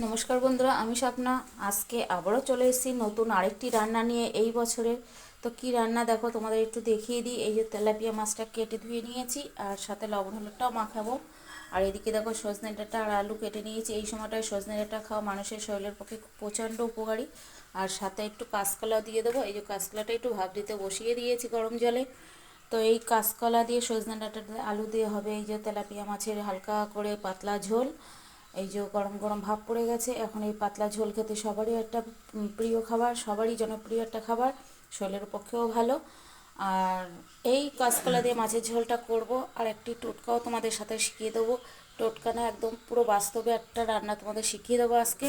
নমস্কার বন্ধুরা, আমি স্বপ্না। আজকে আবারও চলে এসেছি নতুন আরেকটি রান্না নিয়ে এই বছরের। তো কি রান্না দেখো, তোমাদের একটু দেখিয়ে দিই। এই যে তেলাপিয়া মাছটা কেটে ধুয়ে নিয়েছি, আর সাথে লবণ হলুদটাও মাখাবো। আর এদিকে দেখো সজনে ডাঁটা আর আলু কেটে নিয়েছি। এই সময়টায় সজনে ডাঁটা খাওয়া মানুষের শরীরের পক্ষে খুব প্রচণ্ড উপকারী। আর সাথে একটু কাঁচকলা দিয়ে দেবো। এই যে কাঁচকলাটা একটু ভাব দিতে বসিয়ে দিয়েছি গরম জলে। তো এই কাঁচকলা দিয়ে সজনে ডাঁটা আলু দিয়ে হবে। এই যে তেলাপিয়া মাছের হালকা করে পাতলা ঝোল। এই যে গরম গরম ভাব পড়ে গেছে, এখন এই পাতলা ঝোল খেতে সবারই একটা প্রিয় খাবার, সবারই জনপ্রিয় একটা খাবার, শরীরের পক্ষেও ভালো। আর এই কাঁচকলা দিয়ে মাছের ঝোলটা করব, আর একটি টোটকাও তোমাদের সাথে শিখিয়ে দেবো। টোটকা না একদম পুরো বাস্তবে একটা রান্না তোমাদের শিখিয়ে দেবো আজকে।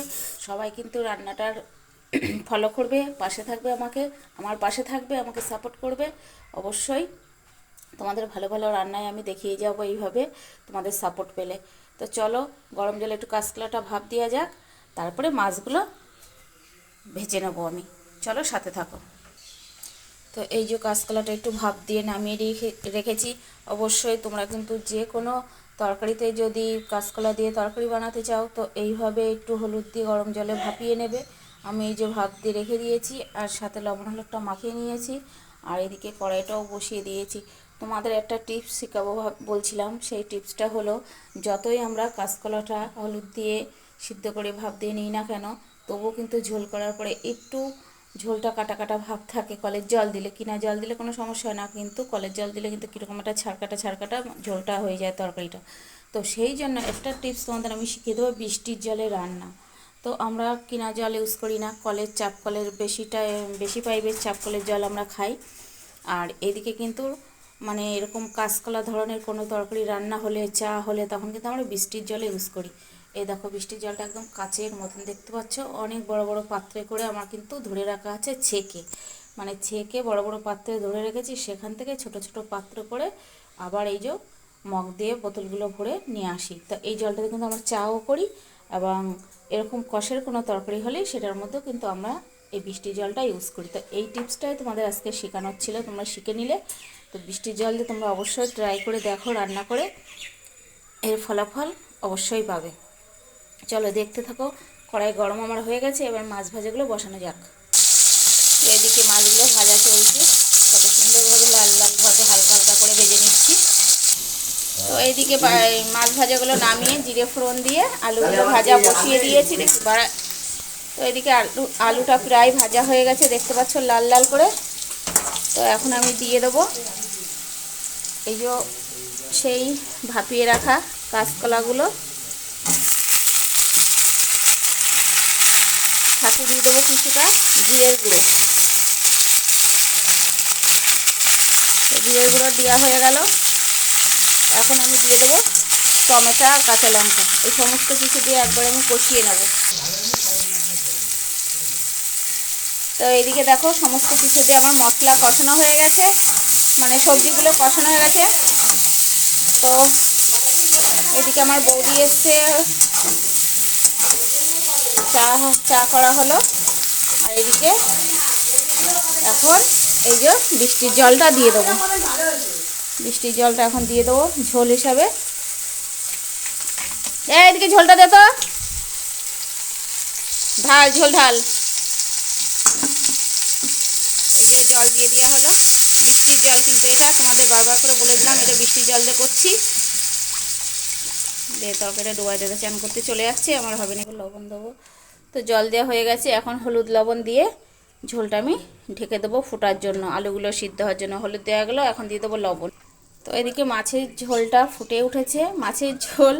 সবাই কিন্তু রান্নাটার ফলো করবে, পাশে থাকবে আমাকে, আমার পাশে থাকবে, আমাকে সাপোর্ট করবে। অবশ্যই তোমাদের ভালো ভালো রান্নায় আমি দেখিয়ে যাব এইভাবে তোমাদের সাপোর্ট পেলে। তো চলো গরম জলে একটু কাঁচকলাটা ভাপ দেওয়া যাক, তারপরে মাছগুলো ভেজে নেব আমি। চলো সাথে থাকো। তো এই যে কাঁচকলাটা একটু ভাপ দিয়ে নামিয়ে রেখে, রেখেছি, অবশ্যই তোমরা কিন্তু যে কোনো তরকারিতে যদি কাঁচকলা দিয়ে তরকারি বানাতে চাও, তো এইভাবে একটু হলুদ দিয়ে গরম জলে ভাপিয়ে নেবে। আমি এই যে ভাপ দিয়ে রেখে দিয়েছি, আর সাথে লবণ হলুদটা মাখিয়ে নিয়েছি, আর এদিকে কড়াইটাও বসিয়ে দিয়েছি। তোমাদের একটা টিপস শেখাবো বলছিলাম। সেই টিপসটা হলো, যতই আমরা কাঁচকলাটা হলুদ দিয়ে সিদ্ধ করে ভাব দিয়ে নিই না কেন, তবুও কিন্তু ঝোল করার পরে একটু ঝোলটা কাটা কাটা ভাব থাকে। কলের জল দিলে, কিনা জল দিলে কোনো সমস্যা হয় না, কিন্তু কলের জল দিলে কিন্তু কীরকম একটা ছাড়কাটা ছাড়কাটা ঝোলটা হয়ে যায় তরকারিটা। তো সেই জন্য একটা টিপস তোমাদের আমি শিখিয়ে দেবো, বৃষ্টির জলে রান্না। তো আমরা কিনা জল ইউজ করি না, কলের চাপ, কলের বেশিটা, বেশি পাইপের চাপ কলের জল আমরা খাই। আর এদিকে কিন্তু মানে এরকম কাঁচকলা ধরনের কোনো তরকারি রান্না হলে, চা হলে, তখন কিন্তু আমরা বৃষ্টির জলে ইউজ করি। এই দেখো বৃষ্টির জলটা একদম কাচের মতন দেখতে পাচ্ছ। অনেক বড় বড় পাত্রে করে আমার কিন্তু ধরে রাখা আছে ছেঁকে। মানে ছেঁকে বড় বড় পাত্রে ধরে রেখেছি, সেখান থেকে ছোট ছোট পাত্র করে আবার এই যে মগ দিয়ে বোতলগুলো ভরে নিয়ে আসি। তো এই জলটাতে কিন্তু আমরা চাও করি এবং এরকম কষের কোনো তরকারি হলে সেটার মধ্যেও কিন্তু আমরা এই বৃষ্টির জলটা ইউজ করি। তো এই টিপসটাই তোমাদের আজকে শেখানোর ছিল। তোমরা শিখে নিলে। তো বৃষ্টির জল দিয়ে তোমরা অবশ্যই ট্রাই করে দেখো রান্না করে। এর ফলাফল অবশ্যই পাবে। চলো দেখতে থাকো কড়াই গরম আমার হয়ে গেছে এবার মাছ ভাজাগুলো বসানো যাক। এদিকে মাছগুলো ভাজা চলছে কত সুন্দরভাবে লাল লাল ভাজা হালকা হালকা করে ভেজে নিচ্ছি। তো এইদিকে মাছ ভাজাগুলো নামিয়ে জিরে ফোড়ন দিয়ে আলুগুলো ভাজা বসিয়ে দিয়েছি দেখি বাড়া তো এদিকে আলু আলুটা প্রায় ভাজা হয়ে গেছে দেখতে পাচ্ছ লাল লাল করে। তো এখন আমি দিয়ে দেবো। এই যে সেই ভাপিয়ে রাখা কাঁচকলাগুলো। সাথে দিয়ে দেবো কিছুটা জিরের গুঁড়ো। জিরের গুঁড়ো দেওয়া হয়ে গেল। এখন আমি দিয়ে দেবো টমেটো আর কাঁচা লঙ্কা। এই সমস্ত কিছু দিয়ে একবার আমি কষিয়ে নেব। তো এইদিকে দেখো সমস্ত কিছু দিয়ে আমার মশলা কষানো হয়ে গেছে। মানে সবজিগুলো কষানো হয়ে গেছে। তো এদিকে আমার বৌদি এসছে। চা চা করা হলো। আর এদিকে এখন এই যে বৃষ্টির জলটা দিয়ে দেবো। বৃষ্টির জলটা এখন দিয়ে দেবো ঝোল হিসাবে। এদিকে ঝোলটা দে তো। ঢাল, ঝোল, ঢাল এই যে জল দিয়ে দেওয়া হলো। বৃষ্টির জল কিন্তু এটা তোমাদের বারবার করে বলে দিলাম এটা বৃষ্টির জল দিয়ে করছি। দিয়ে তরকারিটা ডোয়া দিতে চান করতে চলে যাচ্ছে, আমার হবে না লবণ দেবো। তো জল দেওয়া হয়ে গেছে, এখন হলুদ লবণ দিয়ে ঝোলটা আমি ঢেকে দেবো ফোটার জন্য। আলুগুলো সিদ্ধ হওয়ার জন্য হলুদ দেওয়া গেলো, এখন দিয়ে দেবো লবণ। তো এদিকে মাছের ঝোলটা ফুটে উঠেছে। মাছের ঝোল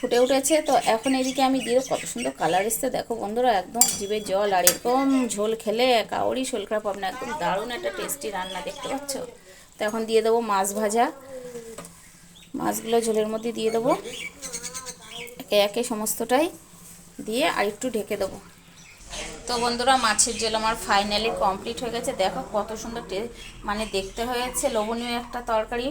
ফুটে উঠেছে। তো এখন এদিকে আমি দিয়ে কত সুন্দর কালার এসছে। দেখো বন্ধুরা, একদম জিভে জল আর এরকম ঝোল খেলে কাউরই শোল খারাপ হবে না। একদম দারুণ একটা টেস্টি রান্না, দেখতে পাচ্ছ? তো এখন দিয়ে দেবো মাছ ভাজা। মাছগুলো ঝোলের মধ্যে দিয়ে দেবো। একে একে সমস্তটাই দিয়ে আর একটু ঢেকে দেবো। তো বন্ধুরা, মাছের ঝোল আমার ফাইনালি কমপ্লিট হয়ে গেছে। দেখো কত সুন্দর মানে দেখতে হয়েছে লোভনীয় একটা তরকারি।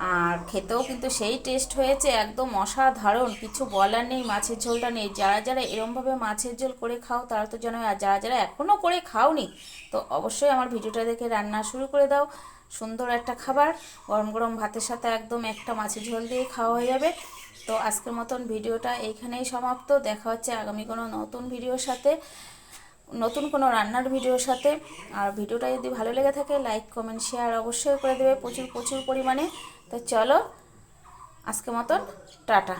আর খেতেও কিন্তু সেই টেস্ট হয়েছে, একদম অসাধারণ। কিছু বলার নেই, মাছের ঝোলটা নেই। যারা যারা এরমভাবে মাছের ঝোল করে খাও, তারা তো জানো আর যারা যারা এখনও করে খাওনি, তো অবশ্যই আমার ভিডিওটা দেখে রান্না শুরু করে দাও। সুন্দর একটা খাবার, গরম গরম ভাতের সাথে একদম একটা মাছের ঝোল দিয়ে খাওয়া হয়ে যাবে। তো আজকের মতন ভিডিওটা এইখানেই সমাপ্ত। দেখা হচ্ছে আগামী কোনো নতুন ভিডিওর সাথে, নতুন কোনো রান্নার ভিডিওর সাথে। আর ভিডিওটা যদি ভালো লেগে থাকে লাইক কমেন্ট শেয়ার অবশ্যই করে দেবে প্রচুর প্রচুর পরিমাণে। তো চলো আজকে মতন টাটা।